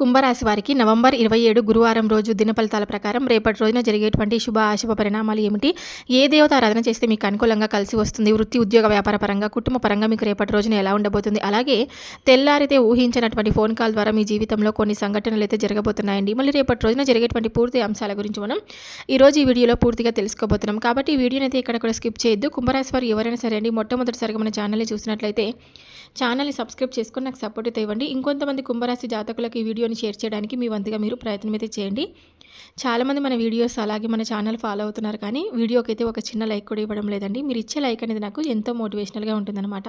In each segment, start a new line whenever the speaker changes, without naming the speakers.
కుంభరాశి వారికి నవంబర్ ఇరవై ఏడు గురువారం రోజు దినఫలితాల ప్రకారం రేపటి రోజున జరిగేటువంటి శుభ అశుభ పరిణామాలు ఏమిటి? ఏ దేవత ఆరాధన చేస్తే మీకు అనుకూలంగా కలిసి వస్తుంది? వృత్తి ఉద్యోగ వ్యాపార పరంగా కుటుంబ పరంగా మీకు రేపటి రోజున ఎలా ఉండబోతుంది? అలాగే తెల్లారితే ఊహించినటువంటి ఫోన్ కాల్ ద్వారా మీ జీవితంలో కొన్ని సంఘటనలు అయితే జరగబోతున్నాయండి. మళ్ళీ రేపటి రోజున జరిగేటువంటి పూర్తి అంశాల గురించి మనం ఈరోజు ఈ వీడియోలో పూర్తిగా తెలుసుకోబోతున్నాం. కాబట్టి ఈ వీడియోని అయితే ఇక్కడ కూడా స్కిప్ చేయొద్దు. కుంభరాశి వారు ఎవరైనా సరే అండి మొట్టమొదటిసారిగా మన ఛానల్ని చూసినట్లయితే ఛానల్ని సబ్స్క్రైబ్ చేసుకొని నాకు సపోర్ట్ అయితే ఇవ్వండి. ఇంకొంతమంది కుంభరాశి జాతకులకు ఈ వీడియోని షేర్ చేయడానికి మీ వంతుగా మీరు ప్రయత్నం అయితే చేయండి. చాలామంది మన వీడియోస్ అలాగే మన ఛానల్ ఫాలో అవుతున్నారు కానీ వీడియోకి అయితే ఒక చిన్న లైక్ కూడా ఇవ్వడం లేదండి. మీరు ఇచ్చే లైక్ అనేది నాకు ఎంతో మోటివేషనల్గా ఉంటుందన్నమాట.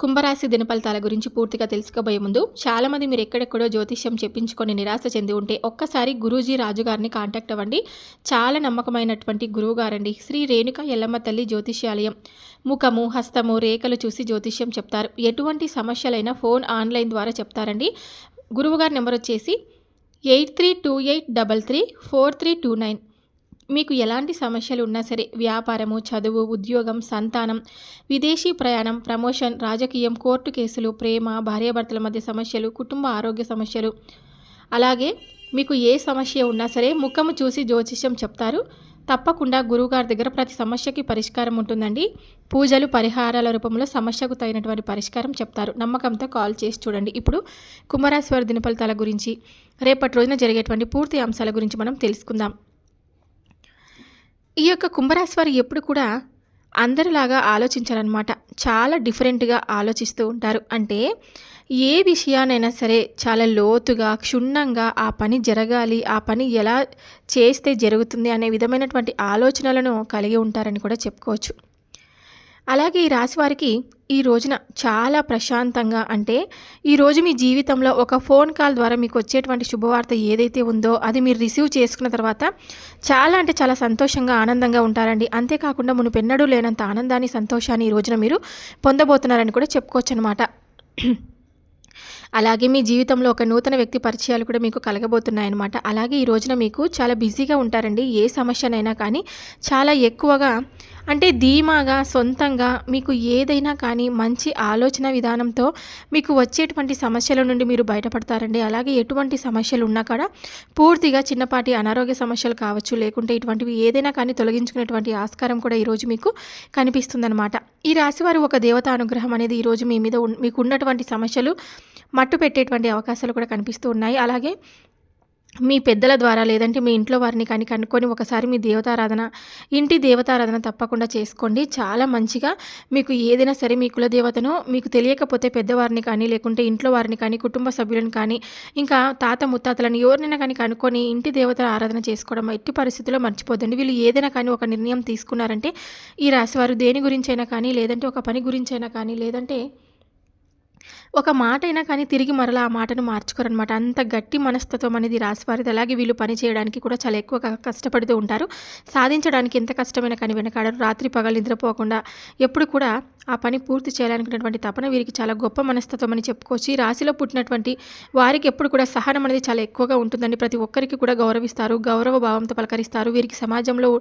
కుంభరాశి దినఫలితాల గురించి పూర్తిగా తెలుసుకోబోయే ముందు చాలామంది మీరు ఎక్కడెక్కడో జ్యోతిష్యం చెప్పించుకొని నిరాశ చెంది ఉంటే ఒక్కసారి గురూజీ రాజు గారిని కాంటాక్ట్ అవ్వండి. చాలా నమ్మకమైనటువంటి గురువు గారండి. శ్రీ రేణుక ఎల్లమ్మ తల్లి జ్యోతిష్యాలయం. ముఖము హస్తము రేఖలు చూసి జ్యోతిష్యం చెప్తారు. ఎటువంటి సమస్యలైనా ఫోన్ ఆన్లైన్ ద్వారా చెప్తారండి. గురువుగారి నెంబర్ వచ్చేసి eight three two eight double three four three two nine. మీకు ఎలాంటి సమస్యలు ఉన్నా సరే వ్యాపారము చదువు ఉద్యోగం సంతానం విదేశీ ప్రయాణం ప్రమోషన్ రాజకీయం కోర్టు కేసులు ప్రేమ భార్యాభర్తల మధ్య సమస్యలు కుటుంబ ఆరోగ్య సమస్యలు. అలాగే మీకు ఏ సమస్య ఉన్నా సరే ముఖము చూసి జ్యోతిష్యం చెప్తారు. తప్పకుండా గురువుగారి దగ్గర ప్రతి సమస్యకి పరిష్కారం ఉంటుందండి. పూజలు పరిహారాల రూపంలో సమస్యకు తగినటువంటి పరిష్కారం చెప్తారు. నమ్మకంతో కాల్ చేసి చూడండి. ఇప్పుడు కుంభరాశివారి దినఫలితాల గురించి రేపటి రోజున జరిగేటువంటి పూర్తి అంశాల గురించి మనం తెలుసుకుందాం. ఈ యొక్క కుంభరాశి వారు ఎప్పుడు కూడా అందరిలాగా ఆలోచించారనమాట చాలా డిఫరెంట్గా ఆలోచిస్తూ ఉంటారు. అంటే ఏ విషయానైనా సరే చాలా లోతుగా క్షుణ్ణంగా ఆ పని జరగాలి ఆ పని ఎలా చేస్తే జరుగుతుంది అనే విధమైనటువంటి ఆలోచనలను కలిగి ఉంటారని కూడా చెప్పుకోవచ్చు. అలాగే ఈ రాశివారికి ఈ రోజున చాలా ప్రశాంతంగా అంటే ఈరోజు మీ జీవితంలో ఒక ఫోన్ కాల్ ద్వారా మీకు వచ్చేటువంటి శుభవార్త ఏదైతే ఉందో అది మీరు రిసీవ్ చేసుకున్న తర్వాత చాలా అంటే చాలా సంతోషంగా ఆనందంగా ఉంటారండి. అంతేకాకుండా మునుపెన్నడూ లేనంత ఆనందాన్ని సంతోషాన్ని ఈ రోజున మీరు పొందబోతున్నారని కూడా చెప్పుకోవచ్చు అనమాట అలాగే మీ జీవితంలో ఒక నూతన వ్యక్తి పరిచయాలు కూడా మీకు కలగబోతున్నాయన్నమాట. అలాగే ఈ రోజున మీకు చాలా బిజీగా ఉంటారండి. ఏ సమస్యనైనా కానీ చాలా ఎక్కువగా అంటే ధీమాగా సొంతంగా మీకు ఏదైనా కానీ మంచి ఆలోచన విధానంతో మీకు వచ్చేటువంటి సమస్యల నుండి మీరు బయటపడతారండి. అలాగే ఎటువంటి సమస్యలు ఉన్నా కూడా పూర్తిగా చిన్నపాటి అనారోగ్య సమస్యలు కావచ్చు లేకుంటే ఇటువంటివి ఏదైనా కానీ తొలగించుకునేటువంటి ఆస్కారం కూడా ఈరోజు మీకు కనిపిస్తుందన్నమాట. ఈ రాశివారు ఒక దేవత అనుగ్రహం అనేది ఈరోజు మీ మీద మీకు ఉన్నటువంటి సమస్యలు మట్టు పెట్టేటువంటి అవకాశాలు కూడా కనిపిస్తూ ఉన్నాయి. అలాగే మీ పెద్దల ద్వారా లేదంటే మీ ఇంట్లో వారిని కానీ కనుక్కొని ఒకసారి మీ దేవతారాధన ఇంటి దేవతారాధన తప్పకుండా చేసుకోండి. చాలా మంచిగా మీకు ఏదైనా సరే మీ కులదేవతను మీకు తెలియకపోతే పెద్దవారిని కానీ లేకుంటే ఇంట్లో వారిని కానీ కుటుంబ సభ్యులను కానీ ఇంకా తాత ముత్తాతలను ఎవరినైనా కానీ కనుక్కొని ఇంటి దేవత ఆరాధన చేసుకోవడం ఎట్టి పరిస్థితుల్లో మర్చిపోదండి వీళ్ళు ఏదైనా కానీ ఒక నిర్ణయం తీసుకున్నారంటే ఈ రాశివారు దేని గురించైనా కానీ లేదంటే ఒక పని గురించైనా కానీ లేదంటే ఒక మాట అయినా కానీ తిరిగి మరలా ఆ మాటను మార్చుకోరనమాట అంత గట్టి మనస్తత్వం అనేది రాసివారిది. అలాగే వీళ్ళు పని చేయడానికి కూడా చాలా ఎక్కువ కష్టపడుతూ ఉంటారు. సాధించడానికి ఎంత కష్టమైనా కానీ వెనకాడరు. రాత్రి పగలు నిద్రపోకుండా ఎప్పుడు కూడా ఆ పని పూర్తి చేయాలనుకున్నటువంటి తపన వీరికి చాలా గొప్ప మనస్తత్వం అని చెప్పుకోవచ్చు. ఈ రాశిలో పుట్టినటువంటి వారికి ఎప్పుడు కూడా సహనం అనేది చాలా ఎక్కువగా ఉంటుందండి. ప్రతి ఒక్కరికి కూడా గౌరవిస్తారు. గౌరవ భావంతో పలకరిస్తారు. వీరికి సమాజంలో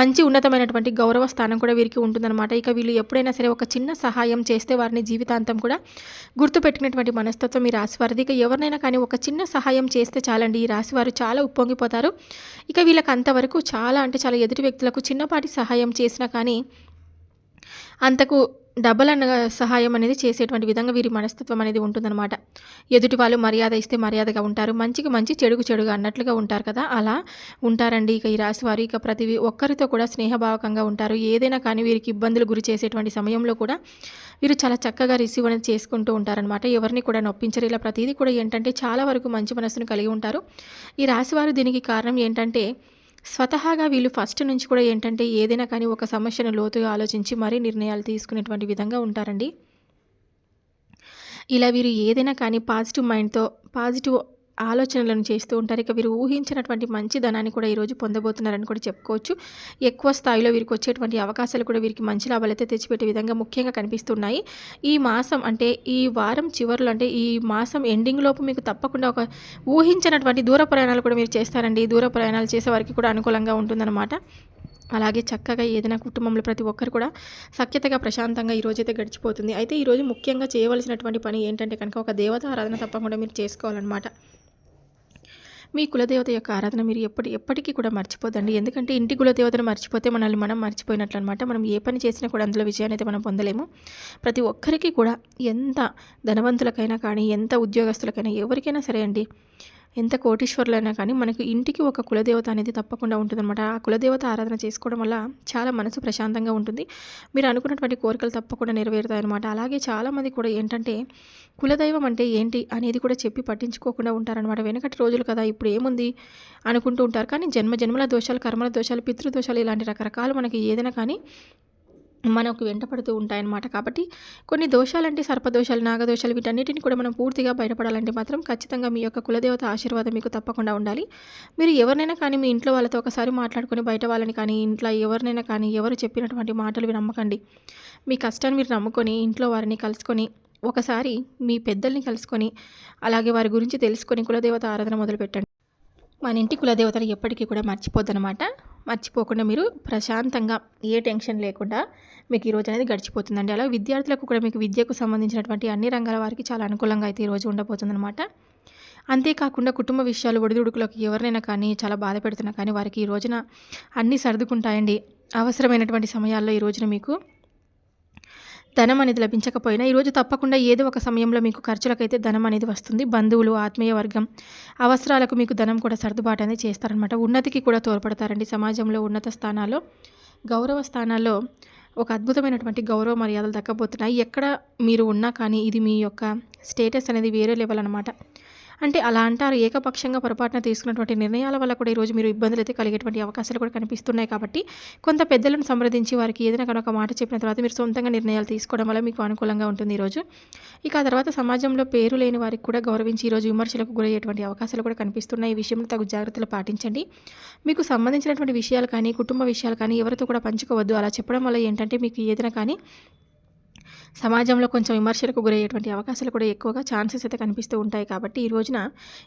మంచి ఉన్నతమైనటువంటి గౌరవ స్థానం కూడా వీరికి ఉంటుందన్నమాట. ఇక వీళ్ళు ఎప్పుడైనా సరే ఒక చిన్న సహాయం చేస్తే వారిని జీవితాంతం కూడా గుర్తు గుర్తుపెట్టినటువంటి మనస్తత్వం ఈ రాశివారిది ఇక ఎవరినైనా కానీ ఒక చిన్న సహాయం చేస్తే చాలండి. ఈ రాశివారు చాలా ఉప్పొంగిపోతారు. ఇక వీళ్ళకి అంతవరకు చాలా అంటే చాలా ఎదుటి వ్యక్తులకు చిన్నపాటి సహాయం చేసినా కానీ అంతకు డబల్ అన్న సహాయం అనేది చేసేటువంటి విధంగా వీరి మనస్తత్వం అనేది ఉంటుందన్నమాట. ఎదుటి వాళ్ళు మర్యాద ఇస్తే మర్యాదగా ఉంటారు మంచికి మంచి చెడుకు చెడుగా అన్నట్లుగా ఉంటారు కదా. అలా ఉంటారండి ఇక ఈ రాశి వారు. ఇక ప్రతి ఒక్కరితో కూడా స్నేహభావకంగా ఉంటారు. ఏదైనా కానీ వీరికి ఇబ్బందులు గురి చేసేటువంటి సమయంలో కూడా వీరు చాలా చక్కగా రిసీవ్ అనేది చేసుకుంటూ ఉంటారనమాట ఎవరిని కూడా నొప్పించరు. ఇలా ప్రతిదీ కూడా ఏంటంటే చాలా వరకు మంచి మనస్సును కలిగి ఉంటారు. ఈ రాశివారు దీనికి కారణం ఏంటంటే స్వతహాగా వీళ్ళు ఫస్ట్ నుంచి కూడా ఏంటంటే ఏదైనా కానీ ఒక సమస్యను లోతుగా ఆలోచించి మరీ నిర్ణయాలు తీసుకునేటువంటి విధంగా ఉంటారండి. ఇలా వీరు ఏదైనా కానీ పాజిటివ్ మైండ్తో పాజిటివ్ ఆలోచనలను చేస్తూ ఉంటారు. ఇక వీరు ఊహించినటువంటి మంచి ధనాన్ని కూడా ఈరోజు పొందబోతున్నారని కూడా చెప్పుకోవచ్చు. ఎక్కువ స్థాయిలో వీరికి వచ్చేటువంటి అవకాశాలు కూడా వీరికి మంచి లాభాలు అయితే తెచ్చిపెట్టే విధంగా ముఖ్యంగా కనిపిస్తున్నాయి. ఈ మాసం అంటే ఈ వారం చివరిలో అంటే ఈ మాసం ఎండింగ్ లోపు మీకు తప్పకుండా ఒక ఊహించినటువంటి దూర ప్రయాణాలు కూడా మీరు చేస్తారండి. దూర ప్రయాణాలు చేసే వారికి కూడా అనుకూలంగా ఉంటుందన్నమాట. అలాగే చక్కగా ఏదైనా కుటుంబంలో ప్రతి ఒక్కరు కూడా సఖ్యతగా ప్రశాంతంగా ఈరోజైతే గడిచిపోతుంది. అయితే ఈరోజు ముఖ్యంగా చేయవలసినటువంటి పని ఏంటంటే కనుక ఒక దేవత ఆరాధన తప్పకుండా మీరు చేసుకోవాలన్నమాట. మీ కులదేవత యొక్క ఆరాధన మీరు ఎప్పటి ఎప్పటికీ కూడా మర్చిపోదండి. ఎందుకంటే ఇంటి కులదేవతను మర్చిపోతే మనల్ని మనం మర్చిపోయినట్లు అనమాట మనం ఏ పని చేసినా కూడా అందులో విజయాన్ని అయితే మనం పొందలేము. ప్రతి ఒక్కరికి కూడా ఎంత ధనవంతులకైనా కానీ ఎంత ఉద్యోగస్తులకైనా ఎవరికైనా సరే అండి ఎంత కోటీశ్వరులైనా కానీ మనకు ఇంటికి ఒక కులదేవత అనేది తప్పకుండా ఉంటుందన్నమాట. ఆ కులదేవత ఆరాధన చేసుకోవడం వల్ల చాలా మనసు ప్రశాంతంగా ఉంటుంది. మీరు అనుకున్నటువంటి కోరికలు తప్పకుండా నెరవేరుతాయన్నమాట. అలాగే చాలామంది కూడా ఏంటంటే కులదైవం అంటే ఏంటి అనేది కూడా చెప్పి పట్టించుకోకుండా ఉంటారనమాట వెనకటి రోజులు కదా ఇప్పుడు ఏముంది అనుకుంటూ ఉంటారు. కానీ జన్మ జన్మల దోషాలు కర్మల దోషాలు పితృదోషాలు ఇలాంటి రకరకాలు మనకి ఏదైనా కానీ మనకు వెంటపడుతూ ఉంటాయన్నమాట. కాబట్టి కొన్ని దోషాలంటే సర్పదోషాలు నాగదోషాలు వీటన్నిటిని కూడా మనం పూర్తిగా బయటపడాలంటే మాత్రం ఖచ్చితంగా మీ యొక్క కులదేవత ఆశీర్వాదం మీకు తప్పకుండా ఉండాలి. మీరు ఎవరినైనా కానీ మీ ఇంట్లో వాళ్ళతో ఒకసారి మాట్లాడుకొని బయట వాళ్ళని కానీ ఇంట్లో ఎవరినైనా కానీ ఎవరు చెప్పినటువంటి మాటలు మీరు నమ్మకండి. మీ కష్టాన్ని మీరు నమ్ముకొని ఇంట్లో వారిని కలుసుకొని ఒకసారి మీ పెద్దల్ని కలుసుకొని అలాగే వారి గురించి తెలుసుకొని కులదేవత ఆరాధన మొదలుపెట్టండి. మన ఇంటి కులదేవతలు ఎప్పటికీ కూడా మర్చిపోద్దనమాట మర్చిపోకుండా మీరు ప్రశాంతంగా ఏ టెన్షన్ లేకుండా మీకు ఈరోజు అనేది గడిచిపోతుందండి. అలా విద్యార్థులకు కూడా మీకు విద్యకు సంబంధించినటువంటి అన్ని రంగాల వారికి చాలా అనుకూలంగా అయితే ఈరోజు ఉండబోతుందన్నమాట. అంతేకాకుండా కుటుంబ విషయాలు ఒడిదుడుకులకు ఎవరినైనా కానీ చాలా బాధ పెడుతున్నా కానీ వారికి ఈ రోజున అన్నీ సర్దుకుంటాయండి. అవసరమైనటువంటి సమయాల్లో ఈ రోజున మీకు ధనం అనేది లభించకపోయినా ఈరోజు తప్పకుండా ఏదో ఒక సమయంలో మీకు ఖర్చులకైతే ధనం అనేది వస్తుంది. బంధువులు ఆత్మీయ వర్గం అవసరాలకు మీకు ధనం కూడా సర్దుబాటు అనేది చేస్తారనమాట ఉన్నతికి కూడా తోడ్పడతారండి సమాజంలో ఉన్నత స్థానాల్లో. గౌరవ స్థానాల్లో ఒక అద్భుతమైనటువంటి గౌరవ మర్యాదలు దక్కబోతున్నాయి. ఎక్కడ మీరు ఉన్నా కానీ ఇది మీ యొక్క స్టేటస్ అనేది వేరే లెవెల్ అనమాట అంటే అలా అంటారు ఏకపక్షంగా పొరపాటున తీసుకున్నటువంటి నిర్ణయాల వల్ల కూడా ఈరోజు మీరు ఇబ్బందులు అయితే కలిగేటువంటి అవకాశాలు కూడా కనిపిస్తున్నాయి కాబట్టి కొంత పెద్దలను సంప్రదించి వారికి ఏదైనా కనుక మాట చెప్పిన తర్వాత మీరు సొంతంగా నిర్ణయాలు తీసుకోవడం వల్ల మీకు అనుకూలంగా ఉంటుంది ఈరోజు ఇక ఆ తర్వాత సమాజంలో పేరు లేని వారికి కూడా గౌరవించి ఈరోజు విమర్శలకు గురయ్యేటువంటి అవకాశాలు కూడా కనిపిస్తున్నాయి. ఈ విషయంలో తగు జాగ్రత్తలు పాటించండి. మీకు సంబంధించినటువంటి విషయాలు కానీ కుటుంబ విషయాలు కానీ ఎవరితో కూడా పంచుకోవద్దు. అలా చెప్పడం వల్ల ఏంటంటే మీకు ఏదైనా కానీ సమాజంలో కొంచెం విమర్శలకు గురయ్యేటువంటి అవకాశాలు కూడా ఎక్కువగా ఛాన్సెస్ అయితే కనిపిస్తూ ఉంటాయి కాబట్టి ఈ రోజున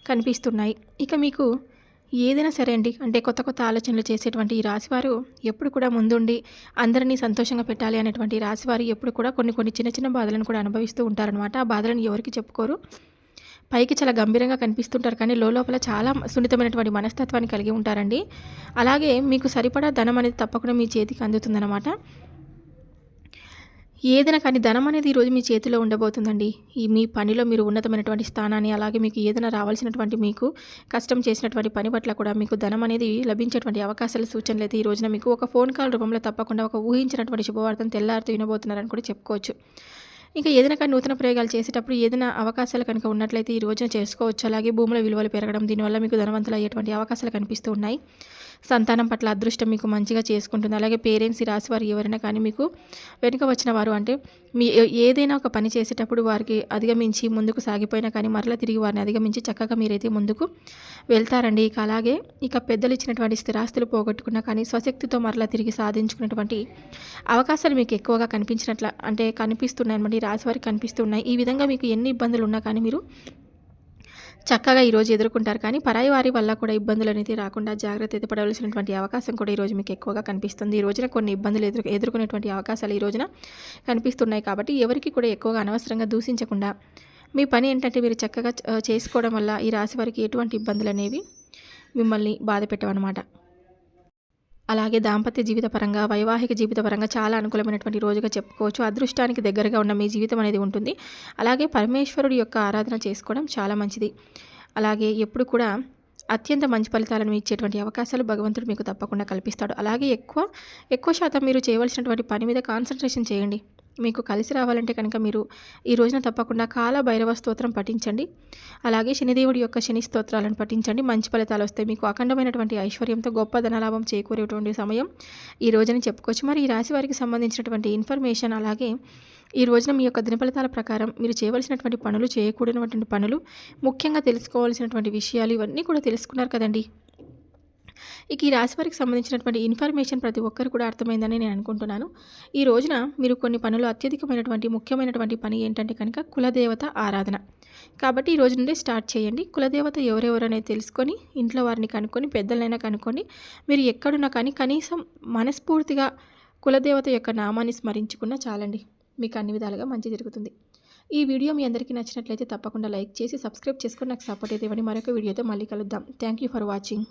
కనిపిస్తున్నాయి. ఇక మీకు ఏదైనా సరే అండి అంటే కొత్త కొత్త ఆలోచనలు చేసేటువంటి ఈ రాశివారు ఎప్పుడు కూడా ముందుండి అందరినీ సంతోషంగా పెట్టాలి అనేటువంటి రాశివారు ఎప్పుడు కూడా కొన్ని కొన్ని చిన్న చిన్న బాధలను కూడా అనుభవిస్తూ ఉంటారనమాట ఆ బాధలను ఎవరికి చెప్పుకోరు. పైకి చాలా గంభీరంగా కనిపిస్తుంటారు కానీ లోపల చాలా సున్నితమైనటువంటి మనస్తత్వాన్ని కలిగి ఉంటారండి. అలాగే మీకు సరిపడా ధనం అనేది తప్పకుండా మీ చేతికి అందుతుందన్నమాట. ఏదైనా కానీ ధనం అనేది ఈరోజు మీ చేతిలో ఉండబోతుందండి. ఈ మీ పనిలో మీరు ఉన్నతమైనటువంటి స్థానాన్ని అలాగే మీకు ఏదైనా రావాల్సినటువంటి మీకు కష్టం చేసినటువంటి పని పట్ల కూడా మీకు ధనం అనేది లభించేటువంటి అవకాశాల సూచనలు అయితే ఈ రోజున మీకు ఒక ఫోన్ కాల్ రూపంలో తప్పకుండా ఒక ఊహించినటువంటి శుభవార్తను తెల్లారితో వినబోతున్నారని కూడా చెప్పుకోవచ్చు. ఇంకా ఏదైనా కానీ నూతన ప్రయోగాలు చేసేటప్పుడు ఏదైనా అవకాశాలు కనుక ఉన్నట్లయితే ఈ రోజున చేసుకోవచ్చు. అలాగే భూముల విలువలు పెరగడం దీనివల్ల మీకు ధనవంతులు అయ్యేటువంటి అవకాశాలు కనిపిస్తూ ఉన్నాయి. సంతానం పట్ల అదృష్టం మీకు మంచిగా చేసుకుంటుంది. అలాగే పేరెంట్స్ రాసి వారు ఎవరైనా కానీ మీకు వెనుక వచ్చిన వారు అంటే మీ ఏదైనా ఒక పని చేసేటప్పుడు వారికి అధిగమించి ముందుకు సాగిపోయినా కానీ మరలా తిరిగి వారిని అధిగమించి చక్కగా మీరైతే ముందుకు వెళ్తారండి. ఇక అలాగే ఇక పెద్దలు ఇచ్చినటువంటి స్థిరాస్తులు పోగొట్టుకున్నా కానీ స్వశక్తితో మరలా తిరిగి సాధించుకున్నటువంటి అవకాశాలు మీకు ఎక్కువగా కనిపించినట్ల అంటే కనిపిస్తున్నాయి అనమాట రాశి వారికి కనిపిస్తున్నాయి ఈ విధంగా మీకు ఎన్ని ఇబ్బందులు ఉన్నా కానీ మీరు చక్కగా ఈరోజు ఎదుర్కొంటారు. కానీ పరాయి వారి వల్ల కూడా ఇబ్బందులు అనేది రాకుండా జాగ్రత్త అయితే పడవలసినటువంటి అవకాశం కూడా ఈరోజు మీకు ఎక్కువగా కనిపిస్తుంది. ఈ రోజున కొన్ని ఇబ్బందులు ఎదురు ఎదుర్కొనేటువంటి అవకాశాలు ఈ రోజున కనిపిస్తున్నాయి కాబట్టి ఎవరికి కూడా ఎక్కువగా అనవసరంగా దూషించకుండా మీ పని ఏంటంటే మీరు చక్కగా చేసుకోవడం వల్ల ఈ రాశి వారికి ఎటువంటి ఇబ్బందులు అనేవి మిమ్మల్ని బాధ పెట్టవన్నమాట. అలాగే దాంపత్య జీవిత పరంగా వైవాహిక జీవిత పరంగా చాలా అనుకూలమైనటువంటి రోజుగా చెప్పుకోవచ్చు. అదృష్టానికి దగ్గరగా ఉన్న మీ జీవితం అనేది ఉంటుంది. అలాగే పరమేశ్వరుడి యొక్క ఆరాధన చేసుకోవడం చాలా మంచిది. అలాగే ఎప్పుడు కూడా అత్యంత మంచి ఫలితాలను ఇచ్చేటువంటి అవకాశాలు భగవంతుడు మీకు తప్పకుండా కల్పిస్తాడు. అలాగే ఎక్కువ ఎక్కువ శాతం మీరు చేయవలసినటువంటి పని మీద కాన్సన్ట్రేషన్ చేయండి. మీకు కలిసి రావాలంటే కనుక మీరు ఈ రోజున తప్పకుండా కాల భైరవ స్తోత్రం పఠించండి. అలాగే శనిదేవుడి యొక్క శని స్తోత్రాలను పఠించండి. మంచి ఫలితాలు వస్తాయి మీకు అఖండమైనటువంటి ఐశ్వర్యంతో గొప్ప ధనలాభం చేకూరేటువంటి సమయం ఈ రోజుని చెప్పుకోవచ్చు. మరి ఈ రాశి వారికి సంబంధించినటువంటి ఇన్ఫర్మేషన్ అలాగే ఈ రోజున మీ యొక్క దినఫలితాల ప్రకారం మీరు చేయవలసినటువంటి పనులు చేయకూడనటువంటి పనులు ముఖ్యంగా తెలుసుకోవాల్సినటువంటి విషయాలు ఇవన్నీ కూడా తెలుసుకున్నారు కదండి. ఇక ఈ రాశి వారికి సంబంధించినటువంటి ఇన్ఫర్మేషన్ ప్రతి ఒక్కరు కూడా అర్థమైందని నేను అనుకుంటున్నాను. ఈ రోజున మీరు కొన్ని పనులు అత్యధికమైనటువంటి ముఖ్యమైనటువంటి పని ఏంటంటే కనుక కులదేవత ఆరాధన. కాబట్టి ఈ రోజు నుండి స్టార్ట్ చేయండి. కులదేవత ఎవరెవరు అనేది తెలుసుకొని ఇంట్లో వారిని కనుక్కొని పెద్దలైనా కనుక్కొని మీరు ఎక్కడున్నా కానీ కనీసం మనస్ఫూర్తిగా కులదేవత యొక్క నామాన్ని స్మరించుకున్నా చాలండి. మీకు అన్ని విధాలుగా మంచి జరుగుతుంది. ఈ వీడియో మీ అందరికీ నచ్చినట్లయితే తప్పకుండా లైక్ చేసి సబ్స్క్రైబ్ చేసుకొని నాకు సపోర్ట్ అయితే ఇవ్వండి. మరొక వీడియోతో మళ్ళీ కలుద్దాం. Thank you for watching.